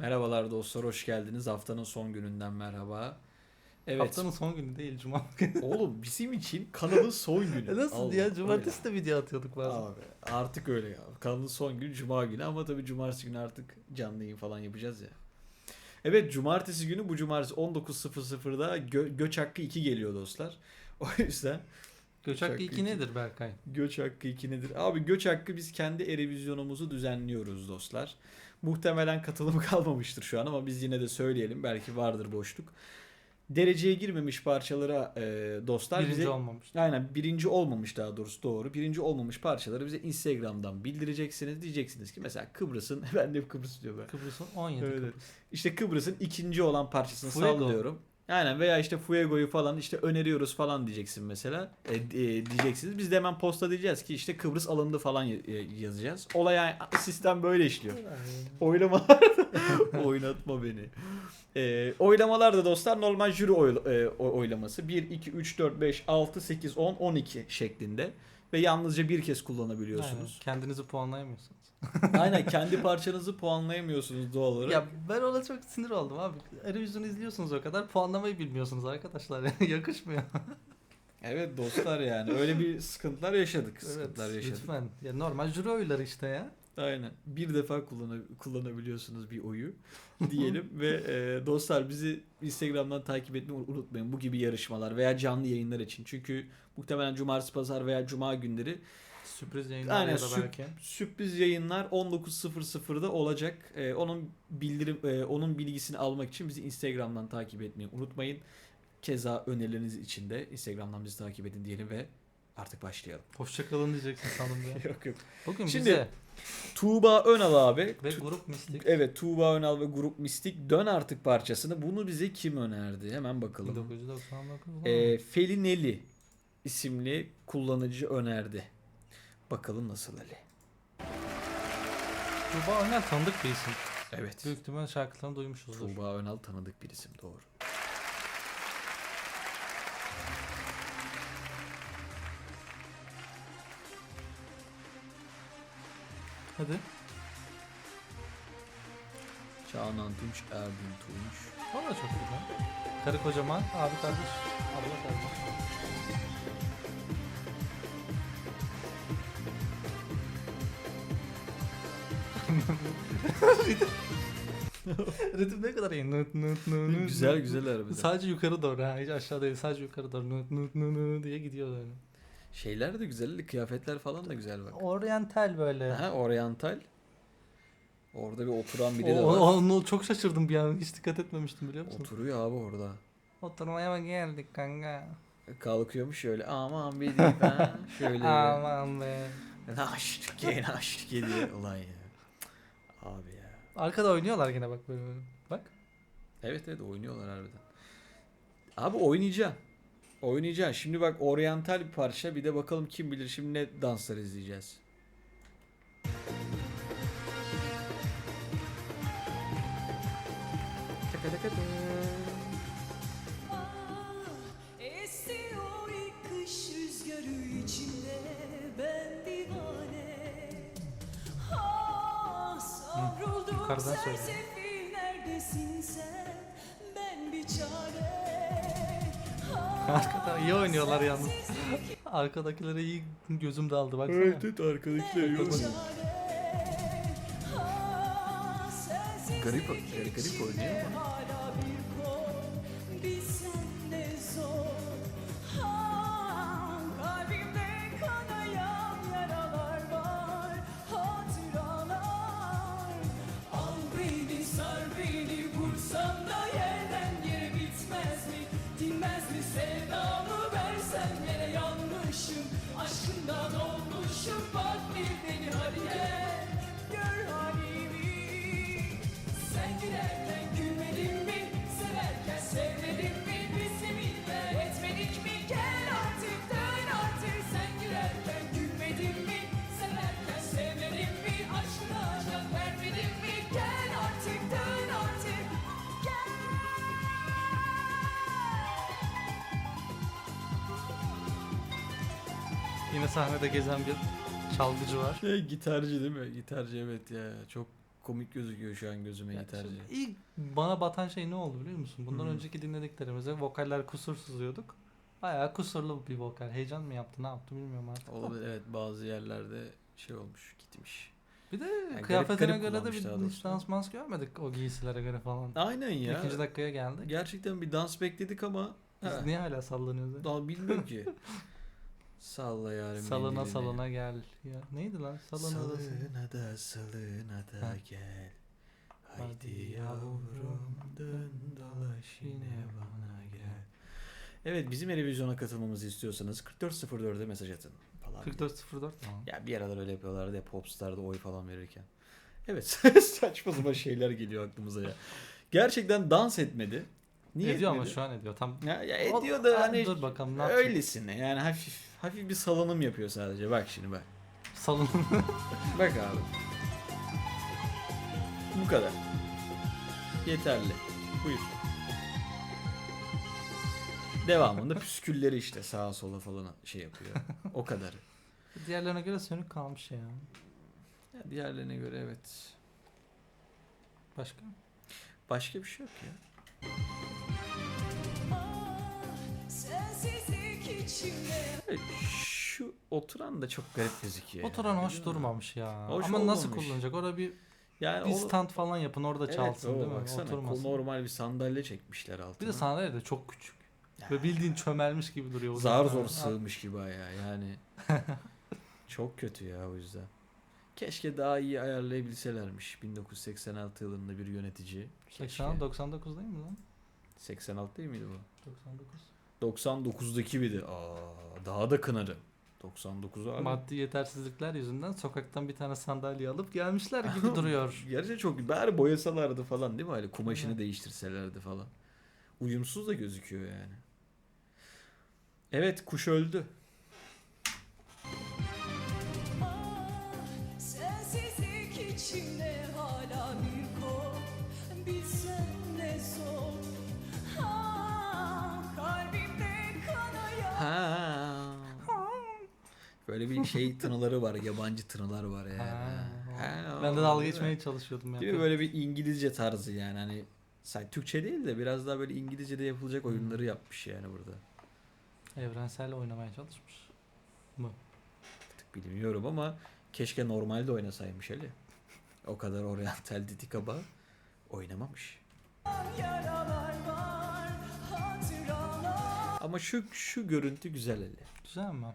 Merhabalar dostlar, hoş geldiniz. Haftanın son gününden merhaba. Evet. Haftanın son günü değil cuma günü. Oğlum bizim için kanalın son günü. E Nasıl Allah, ya cumartesi de video atıyorduk bazen. Abi artık öyle ya. Kanalın son günü cuma günü ama tabii cumartesi günü artık canlı yayın falan yapacağız ya. Evet cumartesi günü bu cumartesi 19.00'da gö- Göç Hakkı 2 geliyor dostlar. O yüzden Göç hakkı 2 iyi. nedir Berkay? Göç Hakkı 2 nedir? Abi Göç Hakkı biz kendi erevizyonumuzu düzenliyoruz dostlar. Muhtemelen katılım kalmamıştır şu an ama biz yine de söyleyelim. Belki vardır boşluk. Dereceye girmemiş parçalara e, dostlar Birinci bize... olmamış. Aynen birinci olmamış daha doğrusu doğru. Birinci olmamış parçaları bize Instagram'dan bildireceksiniz. Diyeceksiniz ki mesela Kıbrıs'ın ben de hep Kıbrıs diyor ben. Kıbrıs'ın 17 Öyle. Kıbrıs. İşte Kıbrıs'ın ikinci olan parçasını Fuego. sallıyorum. Aynen veya işte Fuego'yu falan işte öneriyoruz falan diyeceksin mesela. E, e, diyeceksiniz. Biz de hemen posta diyeceğiz ki işte Kıbrıs alındı falan e, yazacağız. Olay yani sistem böyle işliyor. Oylamalar oynatma beni. E, oylamalar da dostlar normal jüri oy- e, oylaması. 1, 2, 3, 4, 5, 6, 8, 10, 12 şeklinde. Ve yalnızca bir kez kullanabiliyorsunuz. Aynen. Kendinizi puanlayamıyorsunuz. Aynen kendi parçanızı puanlayamıyorsunuz doğal olarak. Ya ben ona çok sinir oldum abi. Eurovision izliyorsunuz o kadar puanlamayı bilmiyorsunuz arkadaşlar. Yakışmıyor. Evet dostlar yani öyle bir sıkıntılar yaşadık. evet Sıkıntılar yaşadık. lütfen. Ya normal jüri oyları işte ya. Aynen. Bir defa kullan kullanabiliyorsunuz bir oyu diyelim ve e, dostlar bizi Instagram'dan takip etmeyi unutmayın bu gibi yarışmalar veya canlı yayınlar için. Çünkü muhtemelen cumartesi, pazar veya cuma günleri Sürpriz yayınlar Aynen, ya da sürp- belki. sürpriz yayınlar 19.00'da olacak. E, onun bildirim e, onun bilgisini almak için bizi Instagram'dan takip etmeyi unutmayın. Keza önerileriniz için de Instagram'dan bizi takip edin diyelim ve artık başlayalım. Hoşçakalın diyeceksin sandım ya. yok yok. Bugün Şimdi- bize Tuğba Önal abi. ve Tu- grup mistik Evet Tuğba Önal ve Grup Mistik Dön Artık parçasını bunu bize kim önerdi? Hemen bakalım. 1999 Ee, Felineli isimli kullanıcı önerdi. Bakalım nasıl Ali. Tuğba Önel tanıdık bir isim. Evet. Büyük ihtimal şarkılarını duymuşuzdur. Tuğba Önal tanıdık bir isim doğru. Hadi. Canan Tunç, Erdin Tunç. Da çok güzel. Karı kocaman, abi kardeş, abla kardeş. Ritim ne kadar iyi. Nıt nıt nı nı Güzel güzel harbiden. Sadece yukarı doğru ha. Hiç aşağı değil. Sadece yukarı doğru. Nıt nıt nı nı diye gidiyor böyle. Şeyler de güzel, kıyafetler falan da güzel bak. Oriental böyle. Ha, oryantal. Orada bir oturan biri de o- var. onu çok şaşırdım bir an. Hiç dikkat etmemiştim biliyor musun? Oturuyor abi orada. Oturmaya mı geldik kanka? Kalkıyormuş şöyle aman bir deyip ha şöyle. Aman be. Naştike naştike diye. Ulan ya. Abi ya. Arkada oynuyorlar gene bak böyle. böyle. Bak. Evet evet oynuyorlar harbiden. Abi oynayacaksın. Oynayacaksın. Şimdi bak oryantal bir parça. Bir de bakalım kim bilir şimdi ne danslar izleyeceğiz. Esiyor yukarıdan söyle. Hakikaten iyi oynuyorlar yalnız. Arkadakilere iyi gözüm daldı baksana. evet arkadakiler yok. çare Ah, sensizlik Garip- garip- garip oynuyor ama. Yine sahnede gezen bir çalgıcı var. Şey, gitarcı değil mi? Gitarcı evet ya. Çok komik gözüküyor şu an gözüme Ya gitarcı. İlk bana batan şey ne oldu biliyor musun? Bundan Hı. önceki dinlediklerimize vokaller kusursuzuyorduk. Bayağı kusurlu bir vokal. Heyecan mı yaptı ne yaptı bilmiyorum artık. Olabilir evet bazı yerlerde şey olmuş gitmiş. Bir de garip kıyafetine garip göre de bir hiç dans mans görmedik o giysilere göre falan. Aynen ya. İkinci dakikaya geldik. Gerçekten bir dans bekledik ama Biz ha, niye hala sallanıyoruz? daha bilmiyorum ki. Salla yarim Salına mendilini. salına gel. Ya neydi lan? Salına da Salına da salına da Ha. gel. Haydi yavrum, dön dolaş yine bana gel. Evet bizim televizyona katılmamızı istiyorsanız 4404'e mesaj atın falan. 4404 tamam. Ya bir aralar öyle yapıyorlardı ya Popstar'da oy falan verirken. Evet saçma sapan şeyler geliyor aklımıza ya. Gerçekten dans etmedi. Niye ediyor ama etmedi? şu an ediyor. Tam Ya, ya ediyor da Ha, hani dur bakalım ne öylesine yani hafif hafif bir salınım yapıyor sadece. Bak şimdi bak. Salın. Bak abi. Bu kadar. Yeterli. Buyur. Devamında püskülleri işte sağa sola falan şey yapıyor. O kadar. Diğerlerine göre sönük kalmış ya. Ya diğerlerine göre evet. Başka? Başka bir şey yok ya. Şu oturan da çok garip gözüküyor. Oturan yani, hoş durmamış ya. Hoş Ama nasıl olmamış. kullanacak? Orada bir, Yani bir o- stand falan yapın orada Evet, çalsın o değil mi? baksana, Oturmasın. Normal bir sandalye çekmişler altına. Bir de sandalye de çok küçük. Ya, Ve bildiğin çömelmiş gibi duruyor. Zar zor sığmış gibi ayağı yani. çok kötü ya o yüzden. Keşke daha iyi ayarlayabilselermiş. 1986 yılında bir yönetici. Keşke. 80 99 değil mi lan? 86 değil miydi bu? 99. 99'daki bir de. Aa, daha da kınarım. 99 abi. Maddi yetersizlikler yüzünden sokaktan bir tane sandalye alıp gelmişler gibi duruyor. Gerçi çok bari boyasalardı falan değil mi? Hani kumaşını değiştirselerdi falan. Uyumsuz da gözüküyor yani. Evet kuş öldü. Böyle bir şey tınıları var, yabancı tınılar var yani. Ha, Ha, ben de dalga geçmeye çalışıyordum ya. Değil mi böyle bir İngilizce tarzı yani hani sadece Türkçe değil de biraz daha böyle İngilizce'de yapılacak oyunları yapmış yani burada. Evrensel oynamaya çalışmış. Artık bilmiyorum ama keşke normalde oynasaymış Ali. O kadar oryantal ditikaba oynamamış. Ama şu şu görüntü güzel Ali. Güzel mi?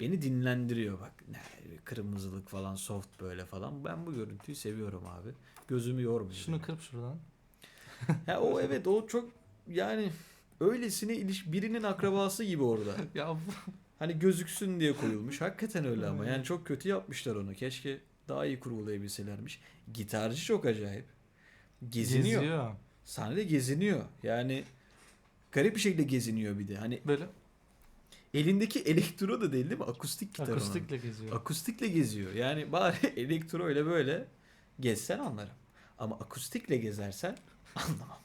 Beni dinlendiriyor bak. Ne, kırmızılık falan soft böyle falan. Ben bu görüntüyü seviyorum abi. Gözümü yormuyor. Şunu kırp şuradan. Ya o evet o çok yani öylesine iliş birinin akrabası gibi orada. ya Hani gözüksün diye koyulmuş. Hakikaten öyle ama. Yani çok kötü yapmışlar onu. Keşke daha iyi kurgulayabilselermiş. Gitarcı çok acayip. Geziniyor. geziyor. Sahnede geziniyor. Yani garip bir şekilde geziniyor bir de. Hani Böyle elindeki elektro da değil değil mi? Akustik gitar onun. akustikle geziyor. Akustikle geziyor. Yani bari elektro ile böyle gezsen anlarım. Ama akustikle gezersen anlamam.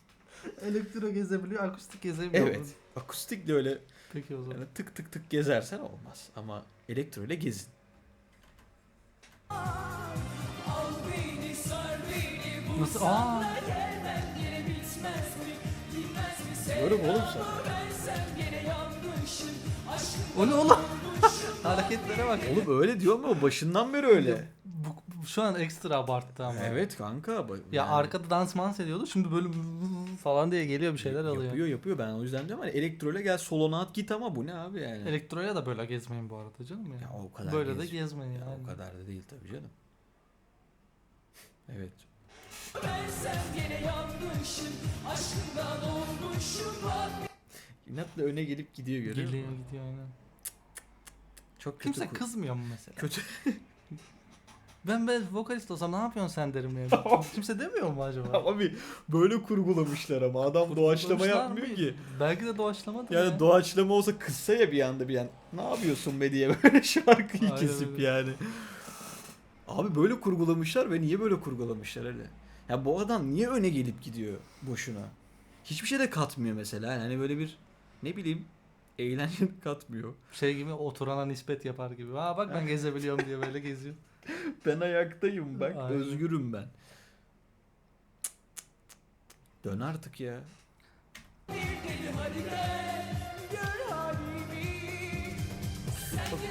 Elektro gezebiliyor, akustik gezemiyor. Evet. Akustikle öyle Peki o zaman. yani tık tık tık gezersen olmaz. Ama elektro ile gezin. Nasıl? Aa! da gelmem yine bitmez mi Bilmez mi Görüm oğlum sen. O ne oğlum? Hareketlere bak. Oğlum öyle diyor mu? Başından beri öyle. Bu, bu şu an ekstra abarttı ama. Evet kanka. ba- Ya yani arkada dans mans ediyordu. Şimdi böyle falan diye geliyor bir şeyler alıyor. Yapıyor yapıyor. Ben o yüzden diyorum hani elektro ile gel solona at git ama bu ne abi yani. Elektroya da böyle gezmeyin bu arada canım ya. Ya o kadar böyle de gez- gezmeyin Ya yani. o kadar da değil tabii canım. Evet. İnatla öne gelip gidiyor görüyor Geliyor musun? gidiyor aynen. Çok kötü. Kimse kızmıyor mu mesela? Kötü. Ben ben vokalist olsam ne yapıyorsun sen derim ya. Kimse demiyor mu acaba? Abi böyle kurgulamışlar ama adam doğaçlama Kurgulamışlar yapmıyor mı? ki. Belki de doğaçlamadır Yani ya. doğaçlama olsa kızsa ya bir anda bir an. Ne yapıyorsun be diye böyle şarkıyı Aynen kesip öyle. yani. Abi böyle kurgulamışlar ve niye böyle kurgulamışlar öyle? Ya bu adam niye öne gelip gidiyor boşuna? Hiçbir şey de katmıyor mesela. Yani böyle bir ne bileyim eğlence katmıyor. Şey gibi oturana nispet yapar gibi. Ha bak ben gezebiliyorum diye böyle geziyor. Ben ayaktayım bak Aynen. özgürüm ben. Dön artık ya.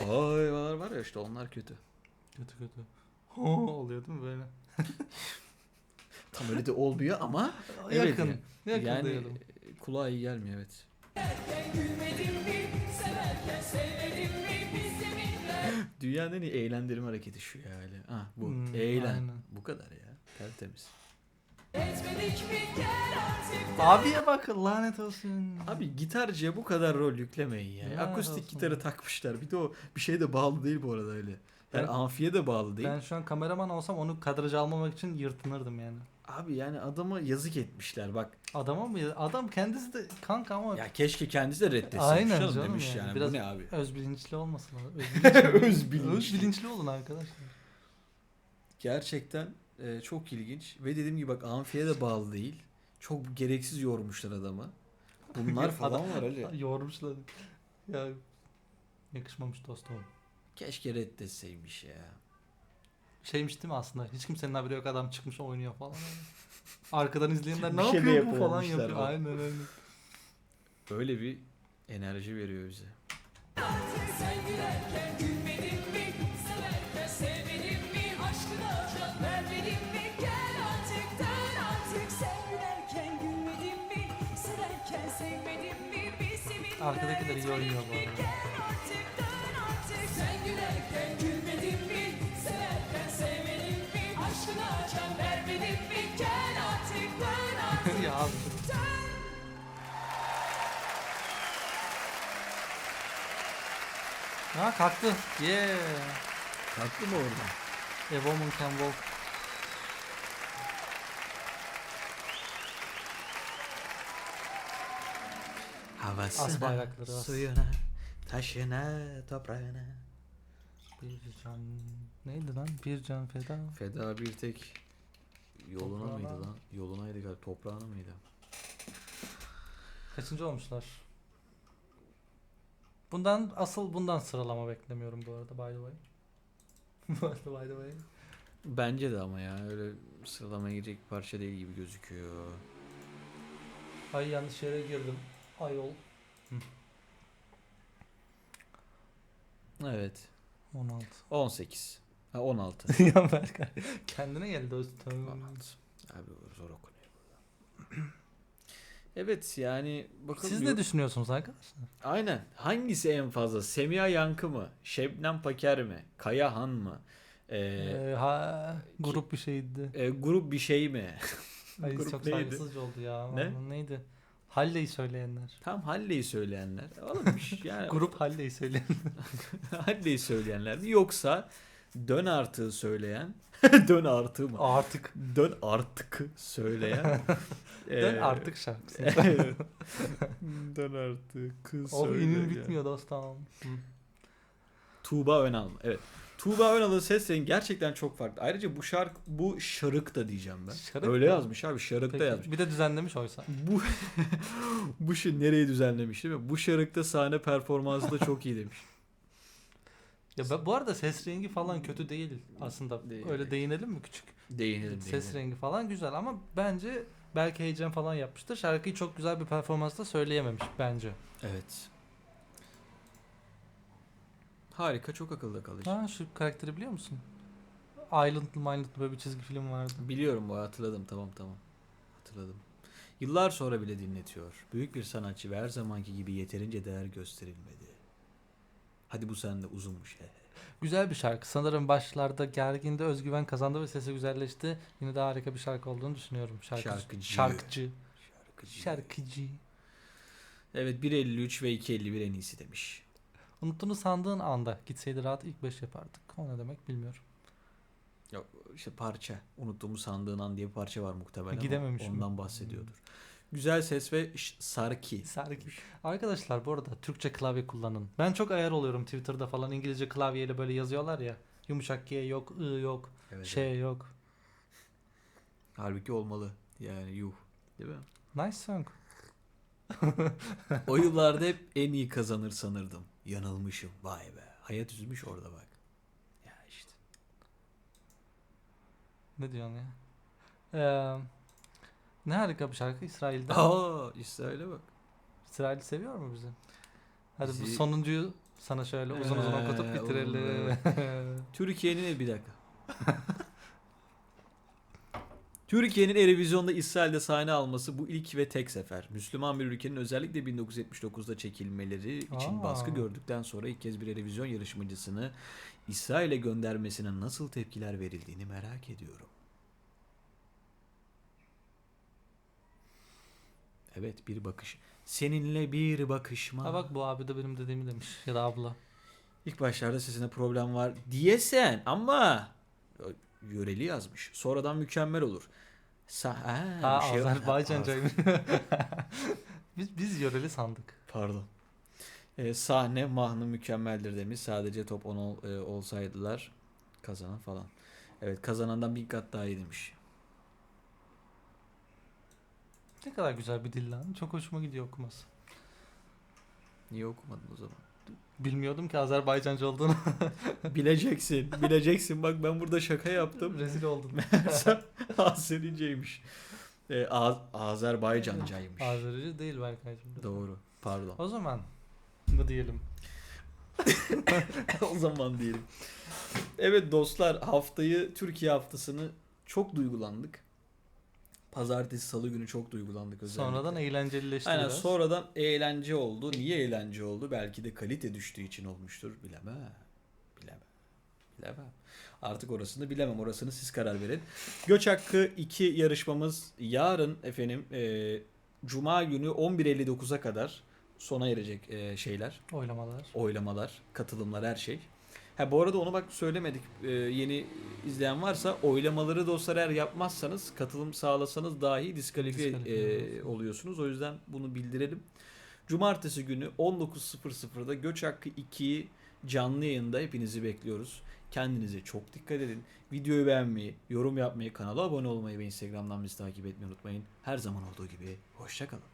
Hayvanlar var ya işte onlar kötü. Kötü kötü. oluyor değil mi böyle? Tam öyle de olmuyor ama Evet yakın. yani. Yakın yani diyelim. e, kulağa iyi gelmiyor evet. Dünyanın en iyi eğlendirme hareketi şu yani. Ah bu. Hmm, Eğlen. aynen. Bu kadar ya. Tertemiz. Abiye bak lanet olsun. Abi gitarcıya bu kadar rol yüklemeyin ya. Ya Akustik olsun. gitarı takmışlar. Bir de o bir şeye de bağlı değil bu arada öyle. Yani Ben- amfiye de bağlı değil. Ben şu an kameraman olsam onu kadraja almamak için yırtınırdım yani. Abi yani adama yazık etmişler bak. Adama mı? Adam kendisi de kanka ama Ya keşke kendisi de reddetsin. Aynen canım, demiş yani. Biraz Bu ne abi? öz bilinçli olmasın. abi. Öz Öz bilinçli. Öz bilinçli olun arkadaşlar. Gerçekten e, çok ilginç. Ve dediğim gibi bak amfiye de bağlı değil. Çok gereksiz yormuşlar adamı. Bunlar falan var Ali. Yormuşlar. Ya yakışmamış dostum. Keşke reddetseymiş ya. Şeymiş değil mi aslında? Hiç kimsenin haberi yok adam çıkmış oynuyor falan. Arkadan izleyenler Bir ne şey de yapıyor bu falan yapamamışlar yapıyor. bak. Aynen öyle. Böyle bir enerji veriyor bize. Sen gülerken gülmedin mi? Severken sevmedin mi? Aşkına can vermedin mi? Gel artık dön artık Sen gülerken gülmedin mi? Severken sevmedin mi? Biz yeminler Arkadakiler iyi oynuyor bu arada. Gel artık dön artık Sen gülerken gülmedin Artık dön artık ya abi. Ha kalktı. Yeah. Kalktı mı orada? A woman can walk. Havasına, As bayrakları as. suyuna, taşına, toprağına. Bir can... Neydi lan? Bir can feda. Feda bir tek yoluna Toprağına. mıydı lan? Yolunaydı galiba. Toprağına mıydı? Kaçıncı olmuşlar? Bundan asıl bundan sıralama beklemiyorum bu arada by the way. bu arada by the way. Bence de ama ya öyle sıralamaya girecek bir parça değil gibi gözüküyor. Ay yanlış yere girdim. Ayol. Evet. 16. 18. Ha 16. ya Berkay. Kendine gel dostum. 16. Abi zor okunuyor burada. evet yani bakalım. Siz ne düşünüyorsunuz arkadaşlar? Aynen. Hangisi en fazla? Semiha Yankı mı? Şebnem Paker mi? Kayahan mı? Ee, Ee, ha, grup bir şeydi. e, grup bir şey mi? Ay grup çok neydi? saygısızca oldu ya. Ne? Neydi? Halle'yi söyleyenler. Tam Halley'i söyleyenler. Oğlum yani Grup Halle'yi söyleyen. Halley'i söyleyenler mi? Yoksa dön artığı söyleyen dön artığı mı? Artık. Dön artık söyleyen Dön artık şarkısı. dön artık kız söyleyen. inin bitmiyor dostum. Tuğba Önal? Evet. Tuğba Önal'ın ses rengi gerçekten çok farklı. Ayrıca bu şarkı bu şarık da diyeceğim ben. Şarık Öyle mı? yazmış abi şarık da Peki, yazmış. Bir de düzenlemiş oysa. Bu bu şey nereyi düzenlemiş değil mi? Bu şarıkta sahne performansı da çok iyi demiş. Ya ben, bu arada ses rengi falan kötü değil aslında. Değil. Öyle değinelim mi küçük? Değinelim Ses değinelim. rengi falan güzel ama bence belki heyecan falan yapmıştır. Şarkıyı çok güzel bir performansla söyleyememiş bence. Evet. Harika çok akılda kalıcı. Ha şu karakteri biliyor musun? Island'lı Mind'lı böyle bir çizgi film vardı. Biliyorum bu hatırladım tamam tamam. Hatırladım. Yıllar sonra bile dinletiyor. Büyük bir sanatçı ve her zamanki gibi yeterince değer gösterilmedi. Hadi bu sende uzunmuş he. Güzel bir şarkı. Sanırım başlarda gerginde özgüven kazandı ve sesi güzelleşti. Yine de harika bir şarkı olduğunu düşünüyorum. Şarkı, Şarkıcı. Şarkıcı. Şarkıcı. Şarkıcı. Evet 1.53 ve 2.51 en iyisi demiş. Unuttuğunu sandığın anda gitseydi rahat ilk 5 yapardık. O ne demek bilmiyorum. Yok işte parça. Unuttuğumu sandığın an diye bir parça var muhtemelen. Gidememiş mi? Ondan bahsediyordur. Güzel ses ve sarki. Sarki. Arkadaşlar bu arada Türkçe klavye kullanın. Ben çok ayar oluyorum Twitter'da falan İngilizce klavyeyle böyle yazıyorlar ya. Yumuşak G yok, I yok, Evet, Ş evet. yok. Halbuki olmalı. Yani yuh. Değil mi? Nice song. O yıllarda hep en iyi kazanır sanırdım. Yanılmışım. Vay be. Hayat üzmüş orada bak. Ya işte. Ne diyorsun ya? Ee, Ne harika bir şarkı İsrail'den. Aa İsrail'e bak. İsrail seviyor mu bizi? Hadi bu Bizi- sonuncuyu sana şöyle uzun uzun okutup bitirelim. Türkiye'nin bir dakika. Türkiye'nin Erevizyon'da İsrail'de sahne alması bu ilk ve tek sefer. Müslüman bir ülkenin özellikle 1979'da çekilmeleri için Aa. baskı gördükten sonra ilk kez bir Erevizyon yarışmacısını İsrail'e göndermesine nasıl tepkiler verildiğini merak ediyorum. Evet bir bakış. Seninle bir bakışma. ha bak bu abi de benim dediğimi demiş. Ya da abla. İlk başlarda sesine problem var diyesen ama yöreli yazmış. Sonradan mükemmel olur. Sa ha, Ha şey- Azerbaycancaymış. biz, biz yöreli sandık. Pardon. Ee, sahne mahnı mükemmeldir demiş. Sadece top 10 ol- e, olsaydılar kazanan falan. Evet kazanandan bir kat daha iyi demiş. Ne kadar güzel bir dil lan. Çok hoşuma gidiyor okuması. Niye okumadın o zaman? Bilmiyordum ki Azerbaycanca olduğunu. bileceksin. Bileceksin. Bak ben burada şaka yaptım. Rezil oldum. Sen Azericeymiş. Ee, Az- Azerbaycancaymış. Azerice değil Berkay'cığım. Doğru. Pardon. O zaman mı diyelim? o zaman diyelim. Evet dostlar haftayı Türkiye haftasını çok duygulandık. Pazartesi salı günü çok duygulandık özellikle. Sonradan eğlencelileşti Aynen biraz. sonradan eğlence oldu. Niye eğlence oldu? Belki de kalite düştüğü için olmuştur. Bilemem. Bilemem. Bilemem. Artık orasını bilemem. Orasını siz karar verin. Göç Hakkı 2 yarışmamız yarın efendim e, Cuma günü 11.59'a kadar sona erecek e, şeyler Oylamalar. oylamalar, katılımlar her şey. Ha bu arada onu bak söylemedik. Ee, yeni izleyen varsa oylamaları dostlar eğer yapmazsanız, katılım sağlasanız dahi diskalifiye Diskalifiye e, oluyorsunuz. O yüzden bunu bildirelim. Cumartesi günü 19.00'da Göç Hakkı 2'yi canlı yayında hepinizi bekliyoruz. Kendinize çok dikkat edin. Videoyu beğenmeyi, yorum yapmayı, kanala abone olmayı ve Instagram'dan bizi takip etmeyi unutmayın. Her zaman olduğu gibi hoşçakalın.